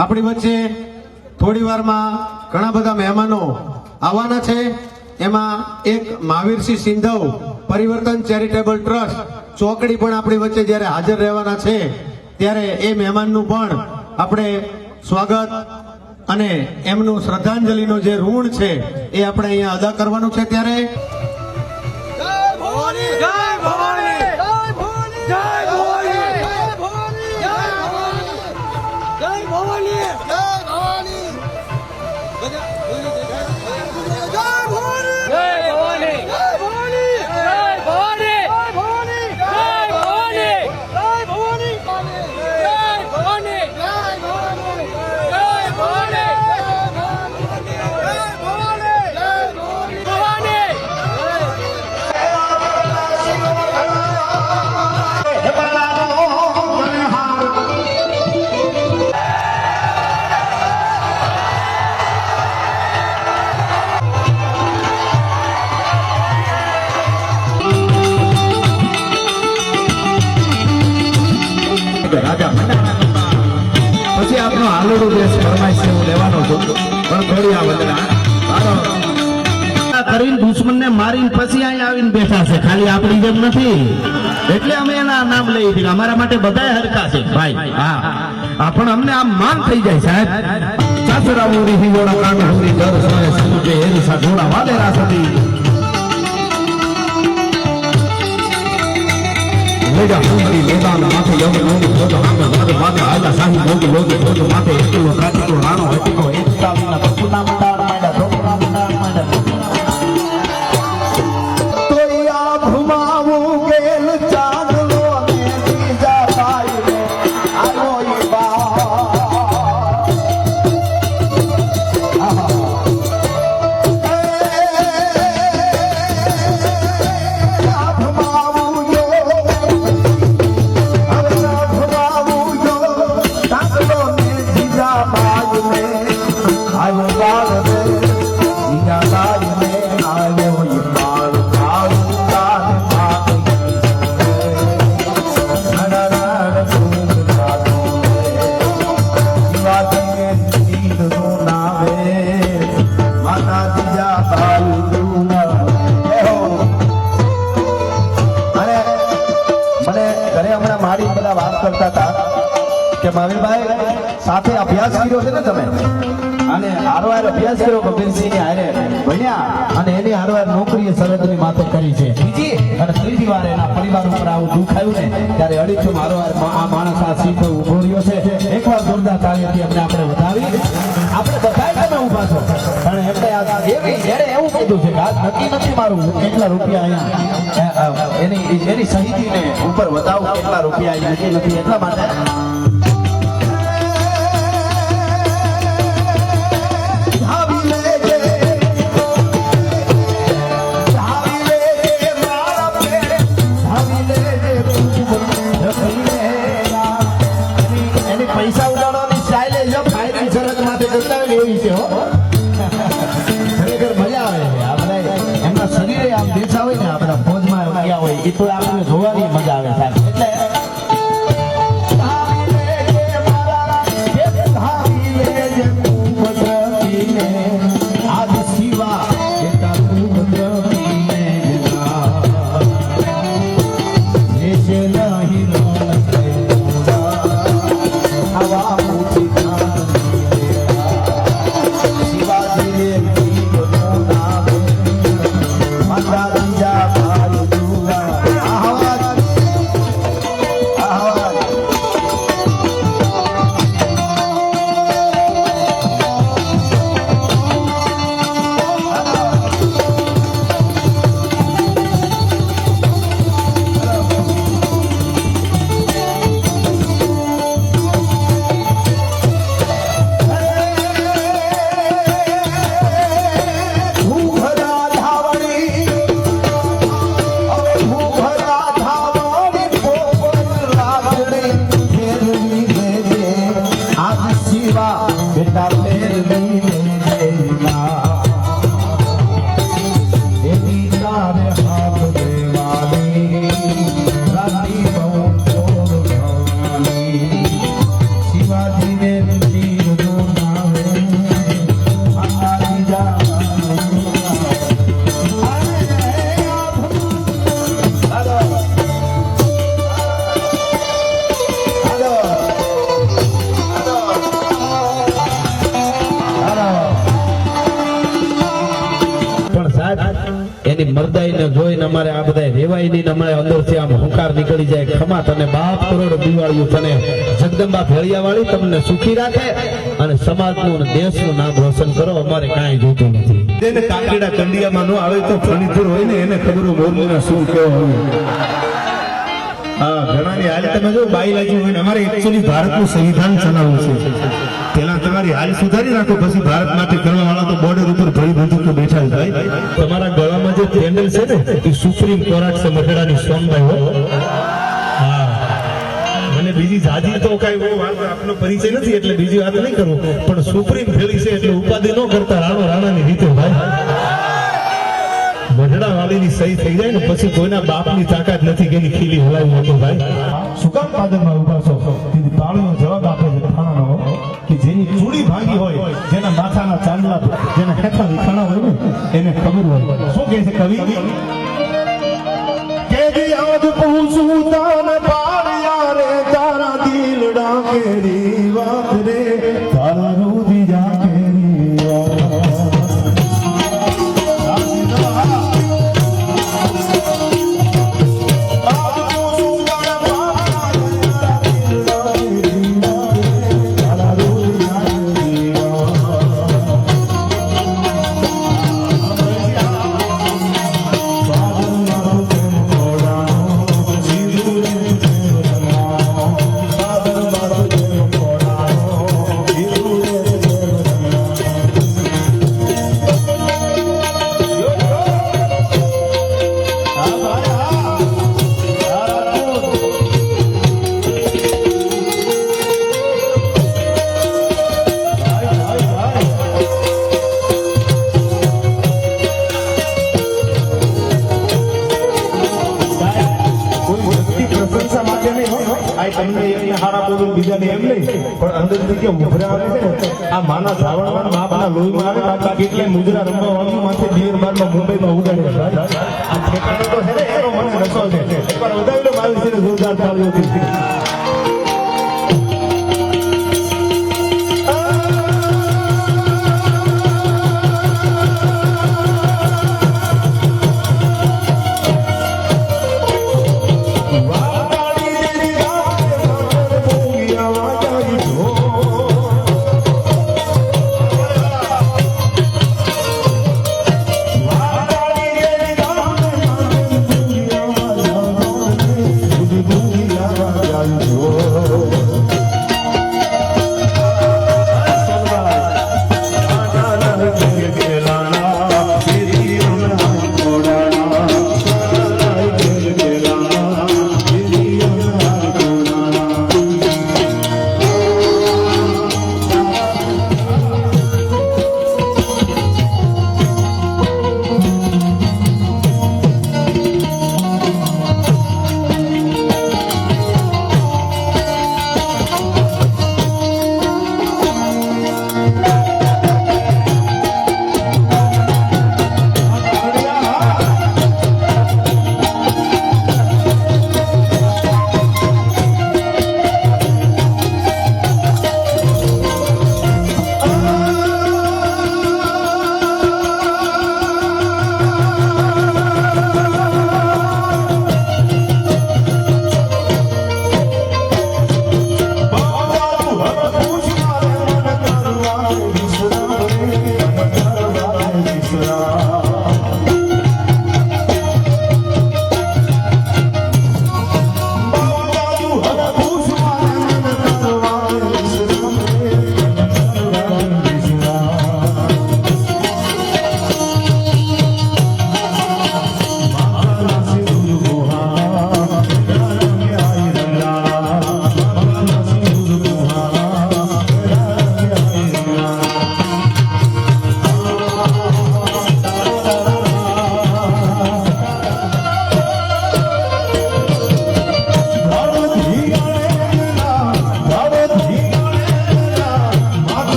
આપણી વચ્ચે થોડી વારમાં ઘણા બધા મહેમાનો આવવાના છે. એમાં એક મહાવીરસિંહ સિંધવ પરિવર્તન ચેરિટેબલ ટ્રસ્ટ ચોકડી પણ આપણી વચ્ચે જ્યારે હાજર રહેવાના છે, ત્યારે એ મહેમાનનું પણ આપણે સ્વાગત અને એમનું શ્રદ્ધાંજલિનો જે ઋણ છે, એ આપણે અહીંયા અદા કરવાનું છે ત્યારે. થોડી દુશ્મનને મારીને પછી અહીં આવીને બેઠા છે. ખાલી આપણી જેમ નથી. એટલે અમે એના નામ લઈ દીધા અમારા માટે બધાય હરકા છે. ભાઈ પણ અમને આમ માન થઈ જાય સાહેબ. સાસરા મુરી હિજોડા કાન હુરી દર સોય સમુજે હેરી સા ઢોળા વાલેરા સદી ભેગા પૂંજી મેદાન માથે યમ લોગી ભોજો હામે મારે માથે આલા સાહી ભોગી લોગી એક તાલીના પકુનામાં કરી છે. બીજી, અને ત્રીજી વાર એના પરિવાર ઉપર આવું દુઃખ આવ્યું ને ત્યારે અડીચો મારો આ માણસ આ સીટ ઊભો રહ્યો છે. એકવાર જોરદાર તાળીઓથી અમને આપણે વધાવી. આપણે બધાય તમે ઊભા છો. પણ એમને એવી એવું કીધું છે કે આ નક્કી નથી મારું, કેટલા રૂપિયા અહીંયા એની એની સહિતીને ઉપર વધાવું, કેટલા રૂપિયા નક્કી નથી, એટલા માટે Flower. એની મરદાઈને જોઈને અમારે આ બધા રેવાય નહીં ને અમારે અંદરથી આમ હુંકાર નીકળી જાય. ખમા તને બાપ કરોડ દિવાળીઓ તને જગદંબા ભેળિયાવાળી તમને સુખી રાખે અને સમાજનું અને દેશનું નામ રોશન કરો. અમારે કાંઈ જોતું નથી. તેને કાકડીના કંડિયામાં નો આવે તો ફર્નિચર હોય ને એને ખબર હોય મોરલીના શું હોય હા ઘણાની હાલ તમે જો બાયલાજી હોય ને અમારે એકચ્યુઅલી ભારતનું સંવિધાન ચલાવવું છે. પેલા તમારી હાલ સુધારી રાખો પછી ભારત માટે કરવા વાળા તો બોર્ડર ઉપર ભરી બંધુકો બેઠા છે ભાઈ. તમારા પેન્ડલ છે ને એ સુપ્રીમ કોર્ટ છે મઢડાની સોનભાઈ હો. મને બીજી જાજી તો કઈ બહુ વાત આપનો પરિચય નથી, એટલે બીજી વાત નહીં કરું. પણ સુપ્રીમ ફેરી છે એટલે ઉપાધિ ન કરતા રાણો રાણાની રીતે ભાઈ. મઢડા વાલીની સહી થઈ જાય ને પછી કોઈના બાપની તાકાત નથી કે ખીલી હલાવી મૂકો ભાઈ. શું કામ પાદરમાં ઊભા છો? તેથી પાણીનો જવાબ આપે છે ખાણાનો કે જેની ચૂડી ભાંગી હોય, જેના માથાના ચાંદલા, જેના હેઠા વિખાણા હોય ને એને ખબર હોય. શું કહે છે કવિ? કે દી આજ પહોંચું કોઈ વ્યક્તિ પ્રશંસા માટે નહીં હોય આ તમને એકને હારા બોલો બીજાને એમ નહીં. પણ અંદરથી કે ઉભરા આવે છે આ માના ધાવણમાં બાપના લોહીમાં આવે બાપા કેટલી મુજરા રમવા વાળી માથે બિયર બારમાં મુંબઈમાં ઉગાડે. આ ઠેકાણો તો છે એનો મને રસો છે. એકવાર વધાવી લો બાવીસ ને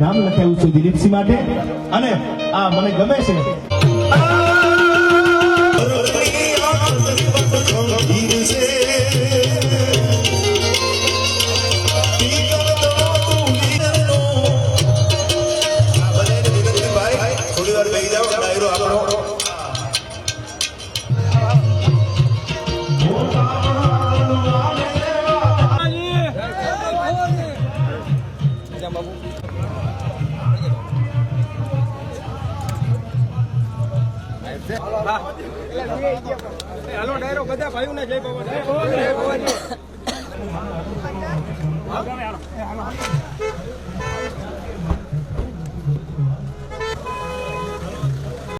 નામ લખાયું છું દિલીપસિંહ માટે. અને આ મને ગમે છે. થોડી